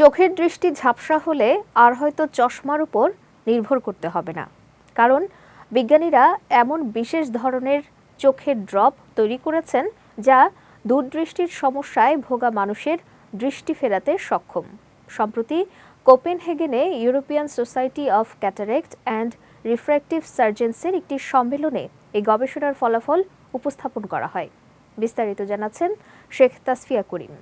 চোখের দৃষ্টি ঝাপসা হলে আর হয়তো চশমার উপর নির্ভর করতে হবে না। কারণ বিজ্ঞানীরা এমন বিশেষ ধরনের চোখের ড্রপ তৈরি করেছেন যা দূরদৃষ্টির সমস্যায় ভোগা মানুষের দৃষ্টি ফেরাতে সক্ষম। সম্প্রতি কোপেনহেগেনে European Society of Cataract and Refractive সার্জেন্সের একটি সম্মেলনে এই গবেষণার ফলাফল উপস্থাপন করা হয়। বিস্তারিত জানাচ্ছেন শেখ তাসফিয়া করিম।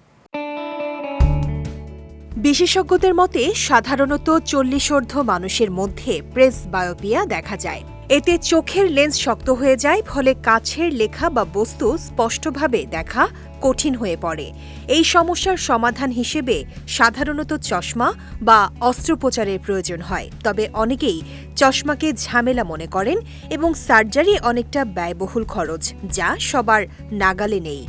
বিশেষজ্ঞদের মতে, সাধারণত চল্লিশোর্ধ্ব মানুষের মধ্যে প্রেস বায়োপিয়া দেখা যায়। এতে চোখের লেন্স শক্ত হয়ে যায়, ফলে কাছের লেখা বা বস্তু স্পষ্টভাবে দেখা কঠিন হয়ে পড়ে। এই সমস্যার সমাধান হিসেবে সাধারণত চশমা বা অস্ত্রোপচারের প্রয়োজন হয়। তবে অনেকেই চশমাকে ঝামেলা মনে করেন এবং সার্জারি অনেকটা ব্যয়বহুল খরচ, যা সবার নাগালে নেই।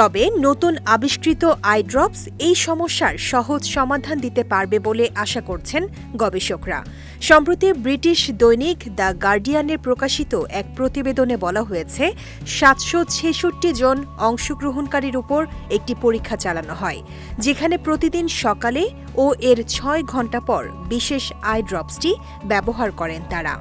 তবে নতুন আবিষ্কৃত আই ড্রপস এই সমস্যার সহজ সমাধান দিতে পারবে বলে আশা করছেন গবেষকরা। সম্প্রতি ব্রিটিশ দৈনিক দ্য গার্ডিয়ানের প্রকাশিত এক প্রতিবেদনে বলা হয়েছে, সাতশো ছেষট্টি জন অংশগ্রহণকারীর উপর একটি পরীক্ষা চালানো হয়, যেখানে প্রতিদিন সকালে ও এর ছয় ঘণ্টা পর বিশেষ আই ড্রপসটি ব্যবহার করেন তারা।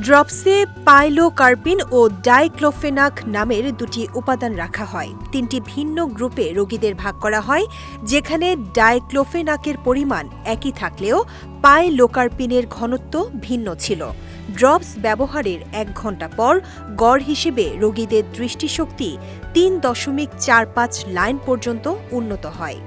ড্রপসে পাইলোকার্পিন ও ডাইক্লোফেনাক নামের দুটি উপাদান রাখা হয়। তিনটি ভিন্ন গ্রুপে রোগীদের ভাগ করা হয়, যেখানে ডাইক্লোফেনাকের পরিমাণ একই থাকলেও পাইলোকার্পিনের ঘনত্ব ভিন্ন ছিল। ড্রপস ব্যবহারের এক ঘণ্টা পর গড় হিসেবে রোগীদের দৃষ্টিশক্তি তিন দশমিক চার পাঁচ লাইন পর্যন্ত উন্নত হয়।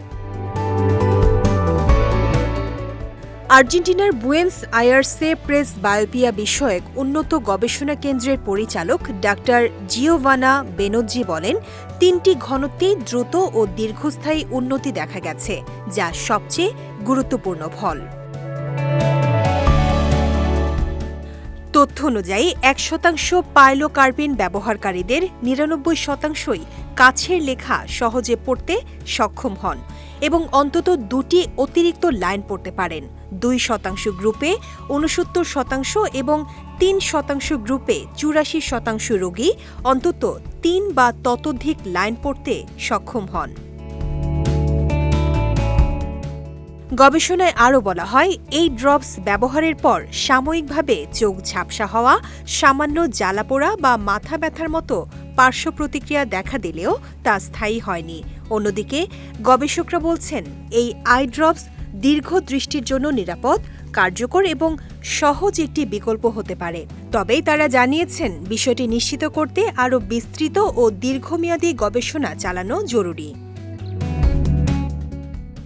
আর্জেন্টিনার বুয়েন্স আয়ার্সে প্রেস বায়োপিয়া বিষয়ক উন্নত গবেষণা কেন্দ্রের পরিচালক ডাক্তার জিওভানা বেনজি বলেন, তিনটি ঘনত্বে দ্রুত ও দীর্ঘস্থায়ী উন্নতি দেখা গেছে, যা সবচেয়ে গুরুত্বপূর্ণ ফল। তথ্য অনুযায়ী, এক শতাংশ পাইলোকার্বিন ব্যবহারকারীদের নিরানব্বই শতাংশই কাছের লেখা সহজে পড়তে সক্ষম হন এবং অন্তত দুটি অতিরিক্ত লাইন পড়তে পারেন। দুই শতাংশ গ্রুপে উনসত্তর শতাংশ এবং তিন শতাংশ গ্রুপে চুরাশি শতাংশ রোগী অন্তত তিন বা ততোধিক লাইন পড়তে সক্ষম হন। গবেষণায় আরও বলা হয়, এই ড্রপস ব্যবহারের পর সাময়িকভাবে চোখ ঝাপসা হওয়া, সামান্য জ্বালাপোড়া বা মাথা ব্যথার মতো পার্শ্ব প্রতিক্রিয়া দেখা দিলেও তা স্থায়ী হয়নি। অন্যদিকে, গবেষকরা বলছেন, এই আই ড্রপস দীর্ঘ দৃষ্টির জন্য নিরাপদ, কার্যকর এবং সহজ একটি বিকল্প হতে পারে। তবেই তারা জানিয়েছেন, বিষয়টি নিশ্চিত করতে আরও বিস্তৃত ও দীর্ঘমেয়াদী গবেষণা চালানো জরুরি।